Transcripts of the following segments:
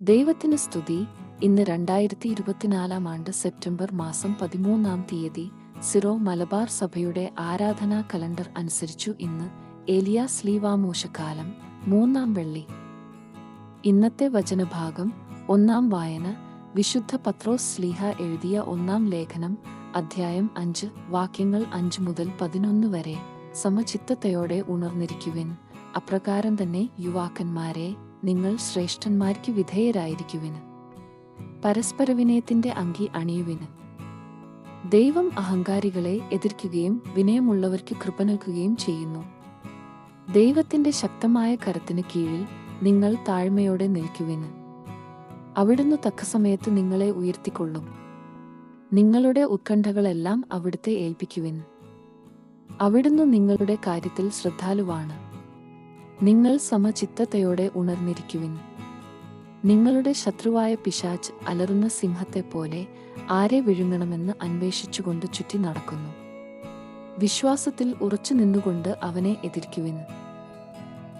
ദൈവത്തിന് സ്തുതി. ഇന്ന് രണ്ടായിരത്തി ഇരുപത്തിനാലാം ആണ്ട് സെപ്റ്റംബർ മാസം പതിമൂന്നാം തീയതി സിറോ മലബാർ സഭയുടെ ആരാധനാ കലണ്ടർ അനുസരിച്ചു ഇന്ന് ഏലിയ സ്ലീവാമോശകാലം മൂന്നാം വെള്ളി. ഇന്നത്തെ വചനഭാഗം ഒന്നാം വായന. വിശുദ്ധ പത്രോസ് സ്ലീഹ എഴുതിയ ഒന്നാം ലേഖനം അധ്യായം അഞ്ച് വാക്യങ്ങൾ അഞ്ച് മുതൽ പതിനൊന്ന് വരെ സമചിത്തതയോടെ ഉണർന്നിരിക്കുവിൻ. അപ്രകാരം തന്നെ യുവാക്കന്മാരെ നിങ്ങൾ ശ്രേഷ്ഠന്മാർക്ക് വിധേയരായിരിക്കുവിന്. പരസ്പര വിനയത്തിന്റെ അങ്കി അണിയുവിന്. ദൈവം അഹങ്കാരികളെ എതിർക്കുകയും വിനയമുള്ളവർക്ക് കൃപ നൽകുകയും ചെയ്യുന്നു. ദൈവത്തിന്റെ ശക്തമായ കരത്തിന് കീഴിൽ നിങ്ങൾ താഴ്മയോടെ നിൽക്കുവിന്. അവിടുന്ന് തക്ക സമയത്ത് നിങ്ങളെ ഉയർത്തിക്കൊള്ളും. നിങ്ങളുടെ ഉത്കണ്ഠകളെല്ലാം അവിടുത്തെ ഏൽപ്പിക്കുവിൻ. അവിടുന്ന് നിങ്ങളുടെ കാര്യത്തിൽ ശ്രദ്ധാലുവാണ്. നിങ്ങൾ സമചിത്തതയോടെ ഉണർന്നിരിക്കുവിൻ. നിങ്ങളുടെ ശത്രുവായ പിശാച്ച് അലറുന്ന സിംഹത്തെപ്പോലെ ആരെ വിഴുങ്ങണമെന്ന് അന്വേഷിച്ചുകൊണ്ട് ചുറ്റി നടക്കുന്നു. വിശ്വാസത്തിൽ ഉറച്ചു നിന്നുകൊണ്ട് അവനെ എതിർക്കുവിൻ.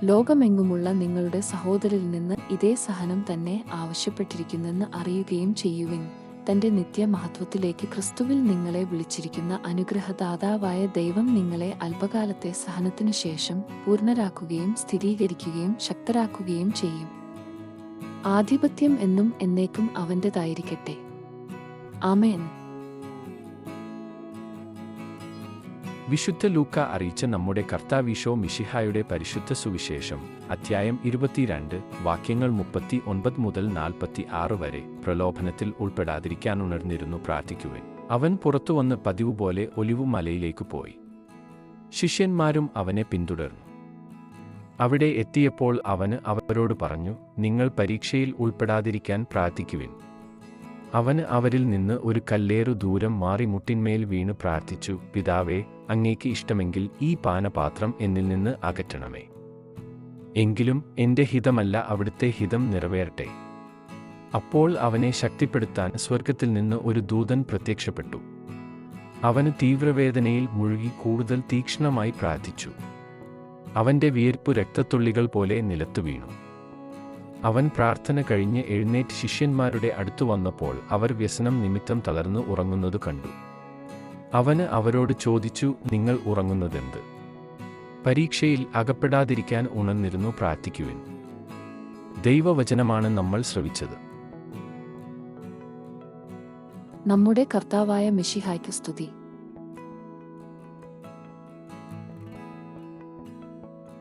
ലോകമെങ്ങുമുള്ള നിങ്ങളുടെ സഹോദരിൽ നിന്ന് ഇതേ സഹനം തന്നെ ആവശ്യപ്പെട്ടിരിക്കുന്നെന്ന് അറിയുകയും ചെയ്യുവിൻ. തന്റെ നിത്യമഹത്വത്തിലേക്ക് ക്രിസ്തുവിൽ നിങ്ങളെ വിളിച്ചിരിക്കുന്ന അനുഗ്രഹദാതാവായ ദൈവം നിങ്ങളെ അല്പകാലത്തെ സഹനത്തിനു ശേഷം പൂർണരാക്കുകയും സ്ഥിരീകരിക്കുകയും ശക്തരാക്കുകയും ചെയ്യും. ആധിപത്യം എന്നും എന്നേക്കും അവന്റെതായിരിക്കട്ടെ ആമേൻ. വിശുദ്ധ ലൂക്ക അറിയിച്ച നമ്മുടെ കർത്താവീശോ മിഷിഹായുടെ പരിശുദ്ധ സുവിശേഷം അധ്യായം ഇരുപത്തിരണ്ട് വാക്യങ്ങൾ മുപ്പത്തി ഒൻപത് മുതൽ നാൽപ്പത്തി ആറ് വരെ പ്രലോഭനത്തിൽ ഉൾപ്പെടാതിരിക്കാൻ ഉണർന്നിരുന്നു പ്രാർത്ഥിക്കുവാൻ. അവൻ പുറത്തുവന്ന് പതിവ് പോലെ ഒലിവു മലയിലേക്ക് പോയി. ശിഷ്യന്മാരും അവനെ പിന്തുടർന്നു. അവിടെ എത്തിയപ്പോൾ അവന് അവരോട് പറഞ്ഞു നിങ്ങൾ പരീക്ഷയിൽ ഉൾപ്പെടാതിരിക്കാൻ പ്രാർത്ഥിക്കുവിൻ. അവന് അവരിൽ നിന്ന് ഒരു കല്ലേറു ദൂരം മാറി മുട്ടിന്മേൽ വീണ് പ്രാർത്ഥിച്ചു പിതാവേ അങ്ങേക്ക് ഇഷ്ടമെങ്കിൽ ഈ പാനപാത്രം എന്നിൽ നിന്ന് അകറ്റണമേ. എങ്കിലും എന്റെ ഹിതമല്ല അവിടുത്തെ ഹിതം നിറവേറട്ടെ. അപ്പോൾ അവനെ ശക്തിപ്പെടുത്താൻ സ്വർഗത്തിൽ നിന്ന് ഒരു ദൂതൻ പ്രത്യക്ഷപ്പെട്ടു. അവന് തീവ്രവേദനയിൽ മുഴുകി കൂടുതൽ തീക്ഷ്ണമായി പ്രാർത്ഥിച്ചു. അവന്റെ വിയർപ്പു രക്തത്തുള്ളികൾ പോലെ നിലത്തു വീണു അവൻ പ്രാർത്ഥന കഴിഞ്ഞ് എഴുന്നേറ്റ് ശിഷ്യന്മാരുടെ അടുത്തു വന്നപ്പോൾ അവർ വ്യസനം നിമിത്തം തളർന്നു ഉറങ്ങുന്നത് കണ്ടു. അവന് അവരോട് ചോദിച്ചു നിങ്ങൾ ഉറങ്ങുന്നതെന്ത്? പരീക്ഷയിൽ അകപ്പെടാതിരിക്കാൻ ഉണർന്നിരുന്നു പ്രാർത്ഥിക്കുവിൻ. ദൈവവചനമാണ് നമ്മൾ ശ്രവിച്ചത്. നമ്മുടെ കർത്താവായ മിഷിഹായ്ക്ക് സ്തുതി.